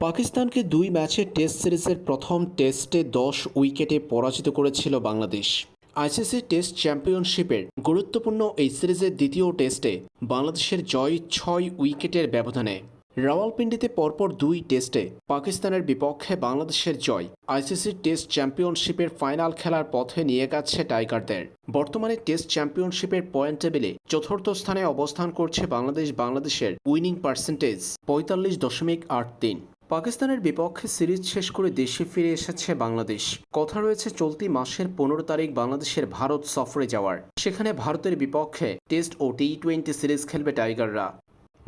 পাকিস্তানকে দুই ম্যাচের টেস্ট সিরিজের প্রথম টেস্টে দশ উইকেটে পরাজিত করেছিল বাংলাদেশ। আইসিসি টেস্ট চ্যাম্পিয়নশিপের গুরুত্বপূর্ণ এই সিরিজের দ্বিতীয় টেস্টে বাংলাদেশের জয় ছয় উইকেটের ব্যবধানে। রাওয়ালপিন্ডিতে পরপর দুই টেস্টে পাকিস্তানের বিপক্ষে বাংলাদেশের জয় আইসিসি টেস্ট চ্যাম্পিয়নশিপের ফাইনাল খেলার পথে নিয়ে গেছে টাইগারদের। বর্তমানে টেস্ট চ্যাম্পিয়নশিপের পয়েন্ট টেবিলে চতুর্থ স্থানে অবস্থান করছে বাংলাদেশ বাংলাদেশের উইনিং পার্সেন্টেজ পঁয়তাল্লিশ দশমিক আট তিন। পাকিস্তানের বিপক্ষে সিরিজ শেষ করে দেশে ফিরে এসেছে বাংলাদেশ। কথা রয়েছে, চলতি মাসের পনেরো তারিখ বাংলাদেশের ভারত সফরে যাওয়ার। সেখানে ভারতের বিপক্ষে টেস্ট ও টি টোয়েন্টি সিরিজ খেলবে টাইগাররা।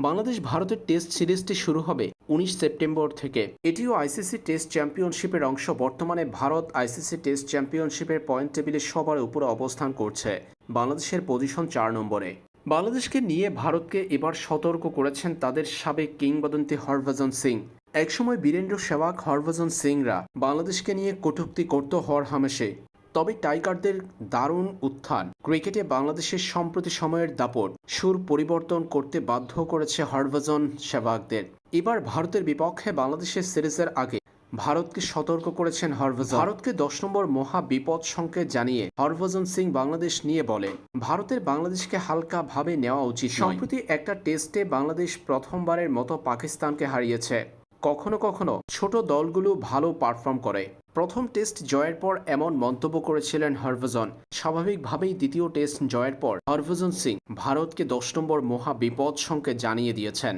বাংলাদেশ ভারতের টেস্ট সিরিজটি শুরু হবে উনিশ সেপ্টেম্বর থেকে। এটিও আইসিসি টেস্ট চ্যাম্পিয়নশিপের অংশ। বর্তমানে ভারত আইসিসি টেস্ট চ্যাম্পিয়নশিপের পয়েন্ট টেবিলে সবার উপরে অবস্থান করছে। বাংলাদেশের পজিশন চার নম্বরে। বাংলাদেশকে নিয়ে ভারতকে এবার সতর্ক করেছেন তাদের সাবেক কিংবদন্তি হরভজন সিং। একসময় বীরেন্দ্র সেবাগ, হরভজন সিংরা বাংলাদেশকে নিয়ে কটুক্তি করত হর হামেশে। তবে টাইগারদের দারুণ উত্থান, ক্রিকেটে বাংলাদেশের সম্প্রতি সময়ের দাপট, সুর পরিবর্তন করতে বাধ্য করেছে হরভজন সেবাগদের। এবার ভারতের বিপক্ষে বাংলাদেশের সিরিজের আগে ভারতকে সতর্ক করেছেন হরভজন। ভারতকে দশ নম্বর মহা বিপদ সংকেত জানিয়ে হরভজন সিং বাংলাদেশ নিয়ে বলে, ভারতের বাংলাদেশকে হালকা ভাবে নেওয়া উচিত সম্প্রতি একটা টেস্টে বাংলাদেশ প্রথমবারের মতো পাকিস্তানকে হারিয়েছে। কখনো কখনো ছোট দলগুলো ভালো পারফর্ম করে। প্রথম টেস্ট জয়ের পর এমন মন্তব্য করেছিলেন হরভজন। স্বাভাবিকভাবেই দ্বিতীয় টেস্ট জয়ের পর হরভজন সিং ভারতকে দশ নম্বর মহা বিপদ সংকেত জানিয়ে দিয়েছেন।